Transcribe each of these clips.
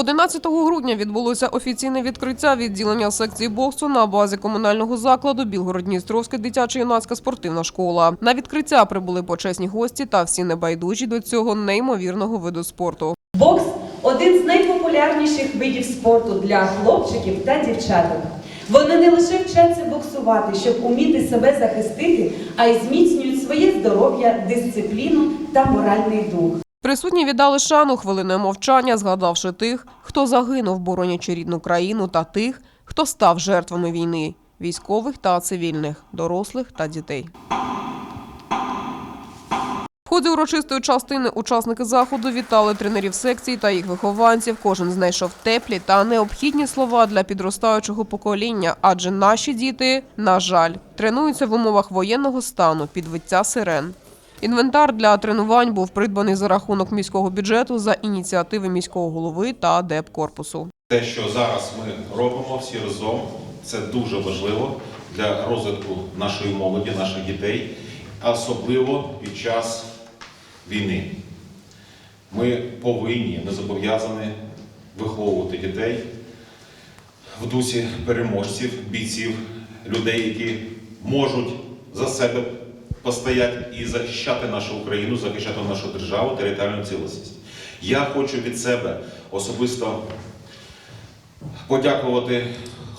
11 грудня відбулося офіційне відкриття відділення секції боксу на базі комунального закладу Білгород-Дністровська дитячо-юнацька спортивна школа. На відкриття прибули почесні гості та всі небайдужі до цього неймовірного виду спорту. Бокс один з найпопулярніших видів спорту для хлопчиків та дівчаток. Вони не лише вчаться боксувати, щоб уміти себе захистити, а й зміцнюють своє здоров'я, дисципліну та моральний дух. Присутні віддали шану хвилиною мовчання, згадавши тих, хто загинув, боронячи рідну країну, та тих, хто став жертвами війни військових та цивільних, дорослих та дітей. В ході урочистої частини учасники заходу вітали тренерів секції та їх вихованців. Кожен знайшов теплі та необхідні слова для підростаючого покоління, адже наші діти, на жаль, тренуються в умовах воєнного стану, підвиття сирен. Інвентар для тренувань був придбаний за рахунок міського бюджету за ініціативи міського голови та ДЕП-корпусу. Те, що зараз ми робимо всі разом, це дуже важливо для розвитку нашої молоді, наших дітей, особливо під час війни. Ми повинні, ми зобов'язані виховувати дітей в дусі переможців, бійців, людей, які можуть за себе постояти і захищати нашу Україну, захищати нашу державу, територіальну цілісність. Я хочу від себе особисто подякувати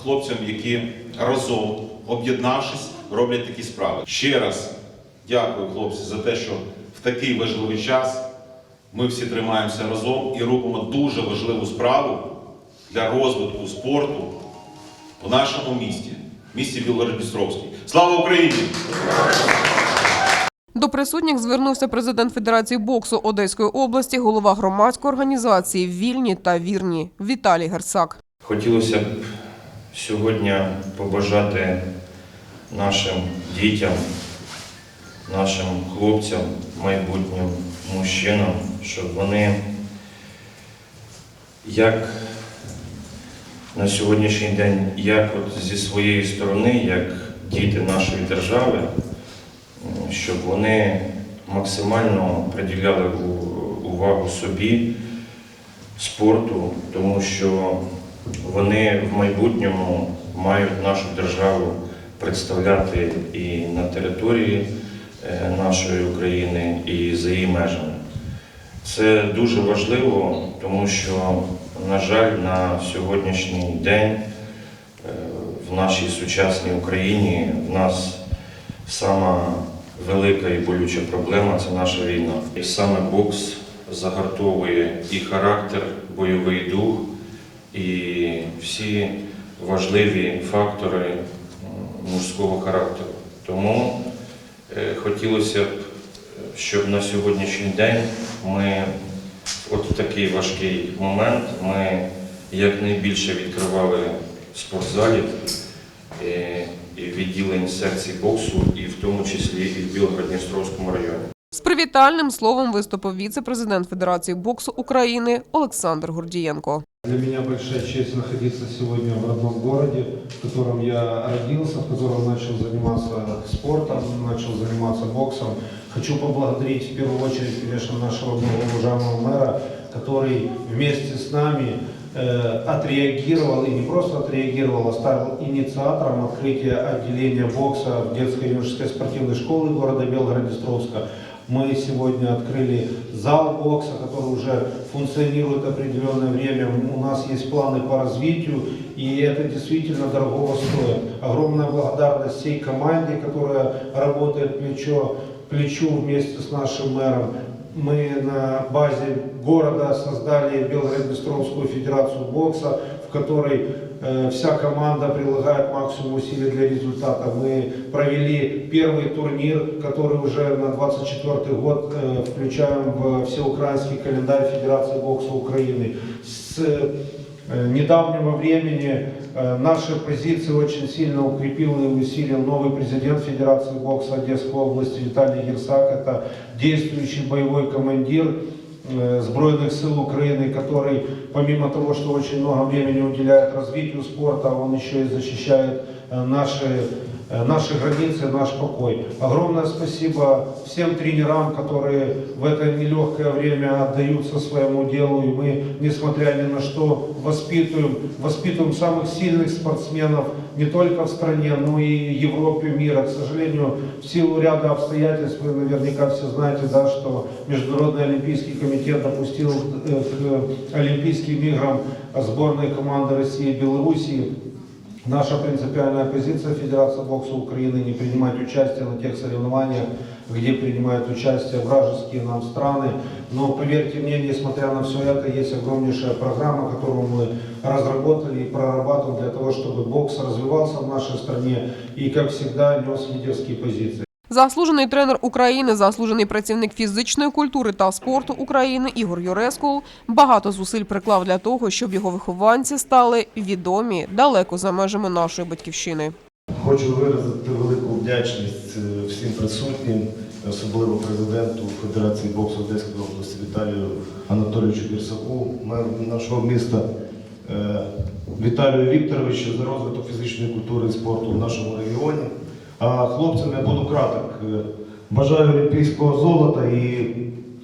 хлопцям, які разом, об'єднавшись, роблять такі справи. Ще раз дякую, хлопці, за те, що в такий важливий час ми всі тримаємося разом і робимо дуже важливу справу для розвитку спорту в нашому місті, місті Білгород-Дністровський. Слава Україні! До присутніх звернувся президент Федерації боксу Одеської області, голова громадської організації Вільні та вірні Віталій Герсак. Хотілося б сьогодні побажати нашим дітям, нашим хлопцям, майбутнім мужчинам, щоб вони як на сьогоднішній день, як от зі своєї сторони, як діти нашої держави, щоб вони максимально приділяли увагу собі, спорту, тому що вони в майбутньому мають нашу державу представляти і на території е, нашої України, і за її межами. Це дуже важливо, тому що, на жаль, на сьогоднішній день е, в нашій сучасній Україні в нас сама велика і болюча проблема це наша війна. І саме бокс загартовує і характер, бойовий дух, і всі важливі фактори мужського характеру. Тому е, хотілося б, щоб на сьогоднішній день ми от в такий важкий момент ми якнайбільше відкривали спортзалів відділень секцій боксу, і в тому числі і в Білгород-Дністровському районі. З привітальним словом виступив віце-президент Федерації боксу України Олександр Гордієнко. Для меня большая честь находиться сегодня в родном городе, в котором я родился, в котором начал заниматься спортом, начал заниматься боксом. Хочу поблагодарить в первую очередь, конечно, нашего уважаемого мэра, который вместе с нами э, отреагировал, и не просто отреагировал, а стал инициатором открытия отделения бокса в детской юношеской спортивной школе города Белгород-Днестровска. Мы сегодня открыли зал бокса, который уже функционирует определенное время. У нас есть планы по развитию, и это действительно дорогого стоит. Огромная благодарность всей команде, которая работает плечо плечу вместе с нашим мэром. Мы на базе города создали Белгород-Днестровскую федерацию бокса, в которой э, вся команда прилагает максимум усилий для результата. Мы провели первый турнир, который уже на 24 год э, включаем в всеукраинский календарь Федерации бокса Украины. С э, недавнего времени э, наши позиции очень сильно укрепил и усилил новый президент Федерации бокса Одесской области Виталий Герсак. Это действующий боевой командир э, Сбройных сил Украины, который помимо того, что очень много времени уделяет развитию спорта, он еще и защищает э, наши э, наши границы, наш покой. Огромное спасибо всем тренерам, которые в это нелегкое время отдаются своему делу, и мы, несмотря ни на что, воспитываем, воспитываем самых сильных спортсменов не только в стране, но и Европе, мира. К сожалению, в силу ряда обстоятельств, вы наверняка все знаете, да, что Международный Олимпийский комитет допустил э, к Олимпийским играм сборной команды России и Белоруссии Наша принципиальная позиция Федерации бокса Украины не принимать участие на тех соревнованиях, где принимают участие вражеские нам страны. Но поверьте мне, несмотря на все это, есть огромнейшая программа, которую мы разработали и прорабатываем для того, чтобы бокс развивался в нашей стране и, как всегда, нес лидерские позиции. Заслужений тренер України, заслужений працівник фізичної культури та спорту України Ігор Юрескул багато зусиль приклав для того, щоб його вихованці стали відомі далеко за межами нашої батьківщини. Хочу виразити велику вдячність е, всім присутнім, особливо президенту Федерації боксу Одеської області Віталію Анатолійовичу Бірсаку, меру нашого міста е, Віталію Вікторовичу за розвиток фізичної культури і спорту в нашому регіоні. А хлопцям я буду краток. Е, Бажаю олімпійського золота і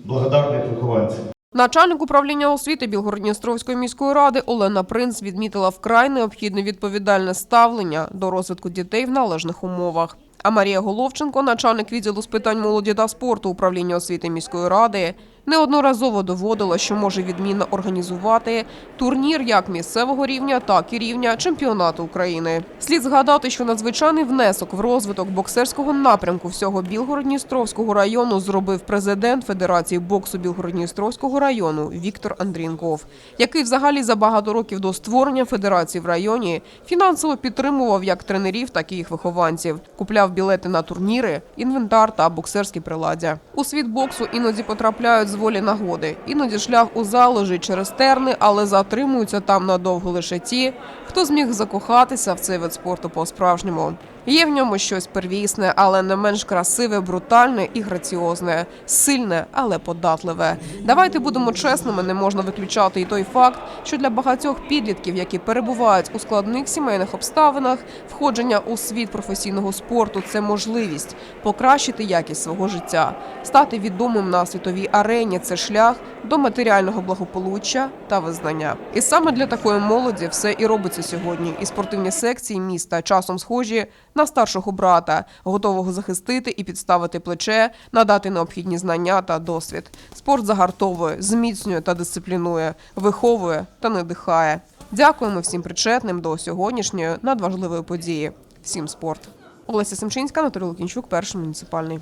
благодарних вихованців. Начальник управління освіти Білгородністровської міської ради Олена Принц відмітила вкрай необхідне відповідальне ставлення до розвитку дітей в належних умовах. А Марія Головченко, начальник відділу з питань молоді та спорту управління освіти міської ради, неодноразово доводила, що може відмінно організувати турнір як місцевого рівня, так і рівня чемпіонату України. Слід згадати, що надзвичайний внесок в розвиток боксерського напрямку всього Білгород-Дністровського району зробив президент Федерації боксу Білгород-Дністровського району Віктор Андрінков, який взагалі за багато років до створення федерації в районі фінансово підтримував як тренерів, так і їх вихованців, купляв білети на турніри, інвентар та боксерські приладдя. У світ боксу іноді потрапляють з волі нагоди, іноді шлях у зал лежить через терни, але затримуються там надовго лише ті, хто зміг закохатися в цей вид спорту по-справжньому. Є в ньому щось первісне, але не менш красиве, брутальне і граціозне, сильне, але податливе. Давайте будемо чесними, не можна виключати і той факт, що для багатьох підлітків, які перебувають у складних сімейних обставинах, входження у світ професійного спорту це можливість покращити якість свого життя, стати відомим на світовій арені. Це шлях до матеріального благополуччя та визнання. І саме для такої молоді все і робиться сьогодні. І спортивні секції міста часом схожі на старшого брата, готового захистити і підставити плече, надати необхідні знання та досвід. Спорт загартовує, зміцнює та дисциплінує, виховує та надихає. Дякуємо всім причетним до сьогоднішньої надважливої події. Всім спорт. Олеся Семчинська, Анатолій Лукінчук, перший муніципальний.